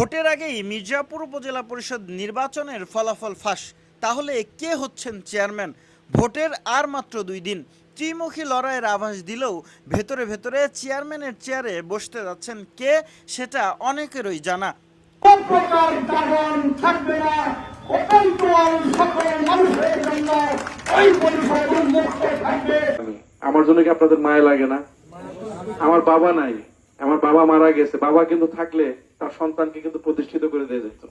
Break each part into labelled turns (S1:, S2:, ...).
S1: ভোটের আগেই মির্জাপুর উপজেলা পরিষদ নির্বাচনের ফলাফল ফাঁস। তাহলে কে হচ্ছেন চেয়ারম্যান? ভোটের আর মাত্র দুই দিন। ত্রিমুখী লড়াইয়ের আভাস দিলেও ভেতরে ভেতরে চেয়ারম্যানের চেয়ারে বসতে যাচ্ছেন কে সেটা অনেকেরই জানা।
S2: আমার জন্য কি আপনাদের মায়া লাগে না? আমার বাবা নাই। আমার বাবা মারা গেছে। বাবা কিন্তু থাকলে তার সন্তানকে কিন্তু প্রতিষ্ঠিত করে দিয়ে যেত।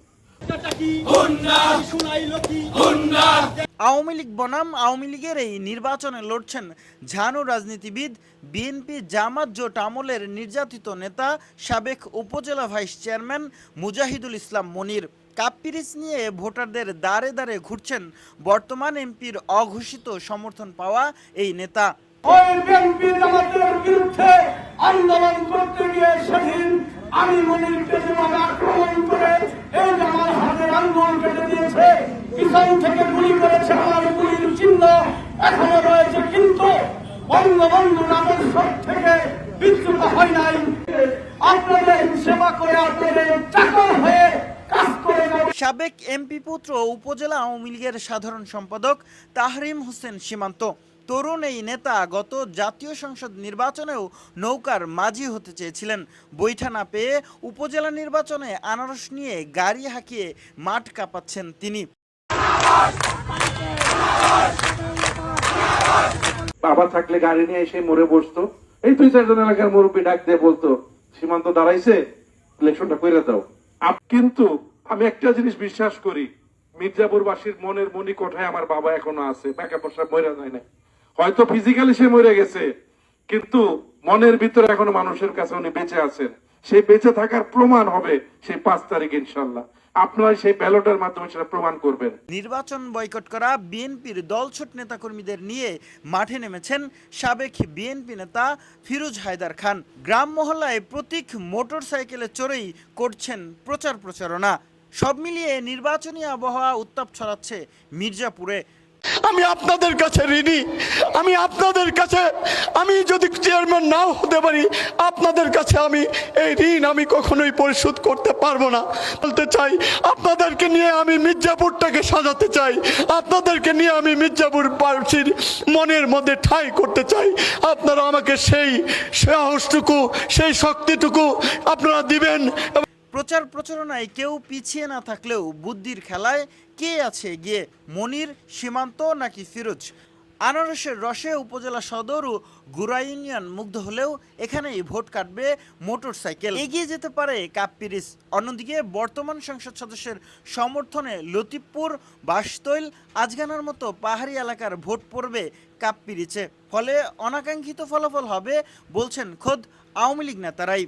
S1: আওয়ামী লীগ বনাম আওয়ামী লীগের এই নির্বাচনে লড়ছেন ঝানু রাজনীতিবিদ বিএনপি জামাত জোট আমলের নির্যাতিত নেতা সাবেক উপজেলা ভাইস চেয়ারম্যান মুজাহিদুল ইসলাম মনির। কাপ্পিরিচ নিয়ে ভোটারদের দাঁড়ে দাঁড়ে ঘুরছেন বর্তমান এমপির অঘোষিত সমর্থন পাওয়া এই নেতা।
S3: আমি মনিরকে আক্রমণ করে এই আমার হাতের আঙ্গুল কেটে দিয়েছে থেকে গুলি করেছে আমার গুলির চিহ্ন এখনও রয়েছে, কিন্তু বঙ্গবন্ধু আদর্শ থেকে বিচ্যুত হয় নাই। আপনাদের সেবা করে আপনাদের চাকর হয়ে
S1: সাবেক এমপি পুত্র উপজেলা আওয়ামী লীগের সাধারণ সম্পাদক তাহরিম হোসেন সীমান্ত। তরুণ এই নেতা গত জাতীয় সংসদ নির্বাচনেও নৌকার মাঝি হতে চেয়েছিলেন। বৈঠা না পেয়ে উপজেলা নির্বাচনে আনারস নিয়ে গাড়ি হাঁকিয়ে মাঠ কাঁপাচ্ছেন তিনি।
S2: বাবা থাকলে গাড়ি নিয়ে এসে মরে বসতো। এই দুই চারজন এলাকার মুরব্বী ডাক দিয়ে বলতো, সীমান্ত দাঁড়াইছে ইলেকশনটা করে দাও। কিন্তু আমি একটা জিনিস বিশ্বাস করি, মির্জাপুরবাসীর মনের মনি কোঠায় আমার বাবা এখনও আছে টাকা পয়সা যায় না হয়তো ফিজিক্যালি সে মরে গেছে, কিন্তু মনের ভিতরে এখনও মানুষের কাছে উনি বেঁচে আছেন। সেই বেঁচে থাকার প্রমাণ হবে সেই পাঁচ তারিখ ইনশাল্লাহ আপনারা সেই ব্যালটের মাধ্যমে সেটা প্রমাণ করবেন।
S1: নির্বাচন বয়কট করা বিএনপির দলছুট নেতাকর্মীদের নিয়ে মাঠে নেমেছেন সাবেক বিএনপি নেতা ফিরোজ হায়দার খান। গ্রাম মহল্লায় প্রতীক মোটর সাইকেলে চড়েই করছেন প্রচার প্রচারণা। সব মিলিয়ে নির্বাচনী আবহাওয়া উত্তাপ ছড়াচ্ছে মির্জাপুরে।
S4: আমি আপনাদের কাছে ঋণী। আমি আপনাদের কাছে, আমি যদি চেয়ারম্যান নাও হতে পারি, আপনাদের কাছে আমি এই ঋণ আমি কখনোই পরিশোধ করতে পারব না। বলতে চাই, আপনাদেরকে নিয়ে আমি মির্জাপুরটাকে সাজাতে চাই। আপনাদেরকে নিয়ে আমি মির্জাপুর বাসীর মনের মধ্যে ঠাঁই করতে চাই। আপনারা আমাকে সেই সাহসটুকু, সেই শক্তিটুকু আপনারা দিবেন
S1: প্রচার প্রচারণায় কেউ পিছিয়ে না থাকলেও বুদ্ধির খেলায় কে আছে গিয়ে মনির, সীমান্ত নাকি ফিরোজ? আনারসের রসে উপজেলা সদর ও গুড়া ইউনিয়ন মুগ্ধ হলেও এখানেই ভোট কাটবে মোটর সাইকেল এগিয়ে যেতে পারে কাপ্পিরিস অন্যদিকে বর্তমান সংসদ সদস্যের সমর্থনে লতিফপুর বাসতৈল আজগানার মতো পাহাড়ি এলাকার ভোট পড়বে কাপ্পিরিচে ফলে অনাকাঙ্ক্ষিত ফলাফল হবে বলছেন খোদ আওয়ামী লীগ নেতারাই।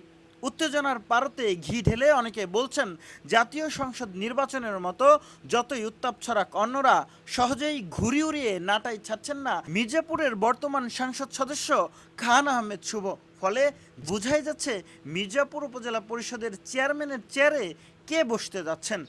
S1: উত্তেজনার পারতে ঘি ঢেলে অনেকে বলছেন, জাতীয় সংসদ নির্বাচনের মতো যতই উত্তাপ ছড়াক অন্যরা, সহজেই ঘুরি উড়িয়ে নাটাই ছাড়ছেন না। মির্জাপুরের বর্তমান সংসদ সদস্য খান আহমেদ শুভ। ফলে বোঝাই যাচ্ছে, মির্জাপুর উপজেলা পরিষদের চেয়ারম্যানের চেয়ারে কে বসতে যাচ্ছেন?